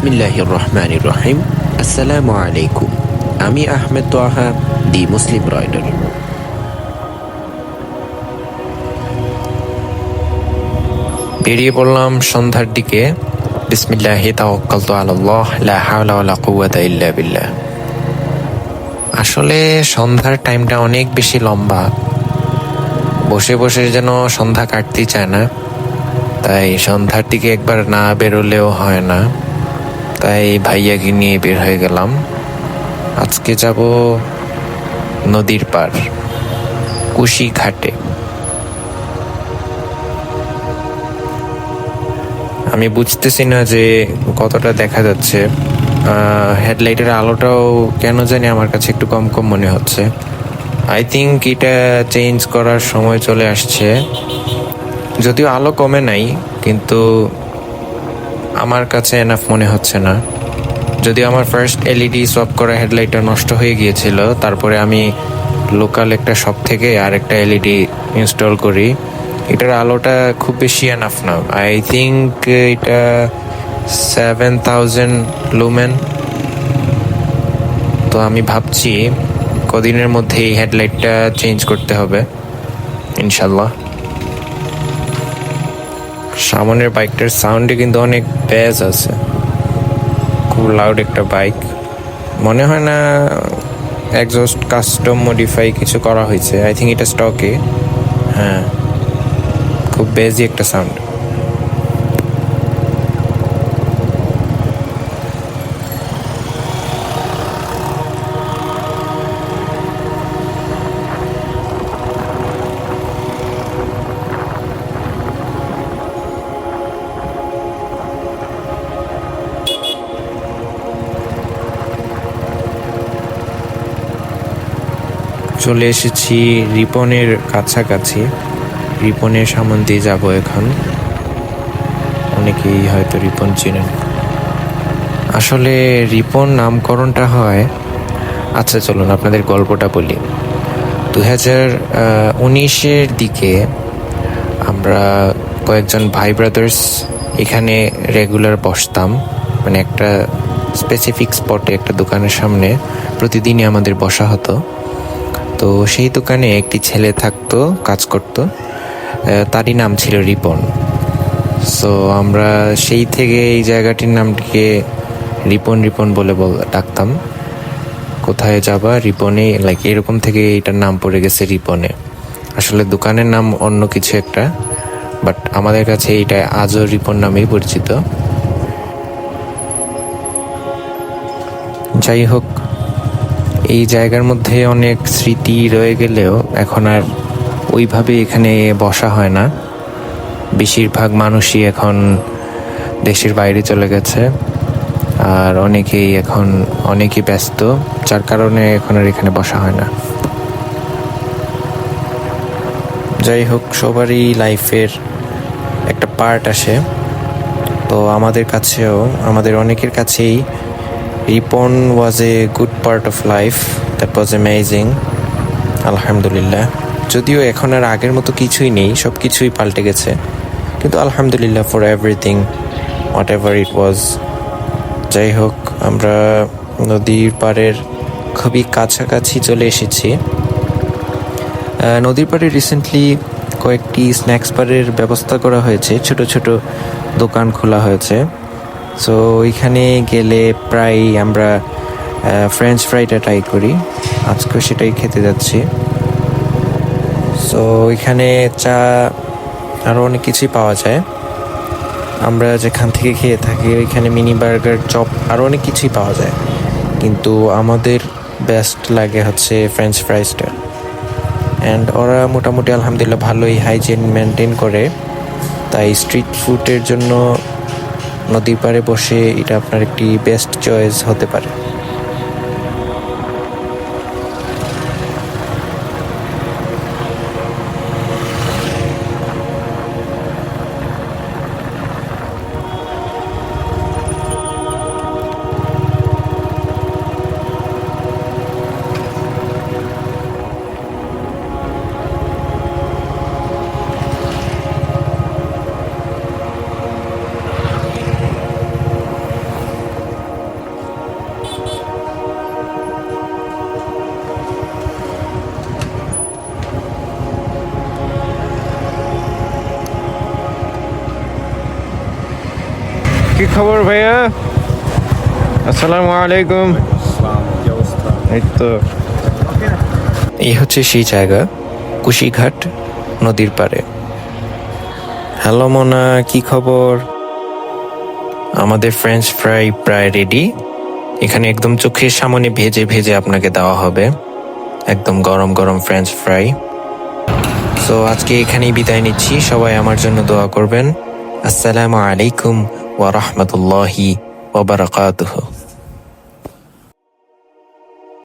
বিসমিল্লাহির রহমানির রহিম আসসালামু আলাইকুম আমি Ahmed Toaha the Muslim rider বেরিয়ে পড়লাম সন্ধ্যার দিকে। বিসমিল্লাহি তাওয়াক্কালতু আলাল্লাহ, লা হাওলা ওয়ালা কুওয়াতা ইল্লা বিল্লাহ। আসলে সন্ধ্যার টাইমটা অনেক বেশি লম্বা। বসে বসে যেন সন্ধ্যা কাটতেই চায় না। তাই সন্ধ্যার দিকে একবার না বেরোলেও হয় না। তাই ভাইয়াকে নিয়ে বের হয়ে গেলাম। আজকে যাব নদীর পার কুশি ঘাটে। আমি বুঝতেছি না যে কতটা দেখা যাচ্ছে। হেডলাইটের আলোটাও কেন জানি আমার কাছে একটু কম কম মনে হচ্ছে। আই থিঙ্ক এটা চেঞ্জ করার সময় চলে আসছে। যদিও আলো কমে নাই, কিন্তু আমার কাছে এনাফ মনে হচ্ছে না। যদিও আমার ফার্স্ট এলইডি সোয়াপ করা হেডলাইটটা নষ্ট হয়ে গিয়েছিল, তারপরে আমি লোকাল একটা শপ থেকে আর একটা এলইডি ইনস্টল করি। এটার আলোটা খুব বেশি এনাফ না। আই থিঙ্ক এটা সেভেন থাউজেন্ড লুমেন তো আমি ভাবছি কদিনের মধ্যে এই হেডলাইটটা চেঞ্জ করতে হবে, ইনশাল্লাহ। সামনের বাইকটার সাউন্ডে কিন্তু অনেক বেজ আছে। খুব লাউড একটা বাইক মনে হয় না একজস্ট কাস্টম মডিফাই কিছু করা হয়েছে। আই থিঙ্ক এটা স্টকে হ্যাঁ। খুব বেজি একটা সাউন্ড চলে এসেছি রিপনের কাছাকাছি। রিপনের সামন দিয়ে যাব এখন। অনেকেই হয়তো রিপন চিনেন। আসলে রিপন নামকরণটা হয় আচ্ছা চলুন আপনাদের গল্পটা বলি। দু হাজার উনিশের দিকে আমরা কয়েকজন ভাই ব্রাদার্স এখানে রেগুলার বসতাম। মানে একটা স্পেসিফিক স্পটে একটা দোকানের সামনে প্রতিদিনই আমাদের বসা হতো। তো সেই দোকানে একটি ছেলে থাকতো, কাজ করত। তারই নাম ছিল রিপন। সো আমরা সেই থেকে এই জায়গাটির নামটিকে রিপন রিপন বলে ডাকতাম। কোথায় যাবা? রিপনে লাইক এরকম থেকে এটার নাম পড়ে গেছে রিপনে। আসলে দোকানের নাম অন্য কিছু একটা বাট আমাদের কাছে এইটা আজও রিপন নামেই পরিচিত। যাই হোক এই জায়গার মধ্যে অনেক স্মৃতি রয়ে গেলেও এখন আর ওইভাবে এখানে বসা হয় না। বেশিরভাগ মানুষই এখন দেশের বাইরে চলে গেছে আর অনেকেই এখন অনেকই ব্যস্ত, যার কারণে এখন আর এখানে বসা হয় না। যাই হোক, সবারই লাইফের একটা পার্ট আসে। তো আমাদের কাছেও, আমাদের অনেকের কাছেই Ripon was a good part of life that was amazing আলহামদুলিল্লাহ যদিও এখন আর আগের মতো কিছুই নেই সব কিছুই পাল্টে গেছে। কিন্তু আলহামদুলিল্লাহ for everything whatever it was যাই হোক, আমরা নদীর পাড়ের খুবই কাছাকাছি চলে এসেছি। নদীর পাড়ে রিসেন্টলি কয়েকটি স্ন্যাক্স বারের ব্যবস্থা করা হয়েছে। ছোট ছোট দোকান খোলা হয়েছে। সো ওইখানে গেলে প্রায় আমরা ফ্রেঞ্চ ফ্রাইটা ট্রাই করি। আজকে সেটাই খেতে যাচ্ছি। সো ওইখানে চা আরও অনেক কিছুই পাওয়া যায়। আমরা যেখান থেকে খেয়ে থাকি ওইখানে মিনি বার্গার চপ আরও অনেক কিছুই পাওয়া যায়। কিন্তু আমাদের বেস্ট লাগে হচ্ছে ফ্রেঞ্চ ফ্রাইসটা অ্যান্ড ওরা মোটামুটি আলহামদুলিল্লাহ ভালোই হাইজিন মেনটেন করে। তাই স্ট্রিট ফুডের জন্য নদীর পাড়ে বসে এটা আপনার একটি বেস্ট চয়েস হতে পারে। কি খবর ভাইয়া? আসসালামু আলাইকুম। এই তো এই হচ্ছে সেই জায়গা, কুশিঘাট, নদীর পাড়ে। হ্যালো মোনা, কি খবর? আমাদের ফ্রেঞ্চ ফ্রাই প্রায় রেডি এখানে একদম চোখের সামনে ভেজে ভেজে আপনাকে দেওয়া হবে। একদম গরম গরম ফ্রেঞ্চ ফ্রাই সো আজকে এখানেই বিদায় নিচ্ছি। সবাই আমার জন্য দোয়া করবেন। আসসালামু আলাইকুম ورحمة الله وبركاته.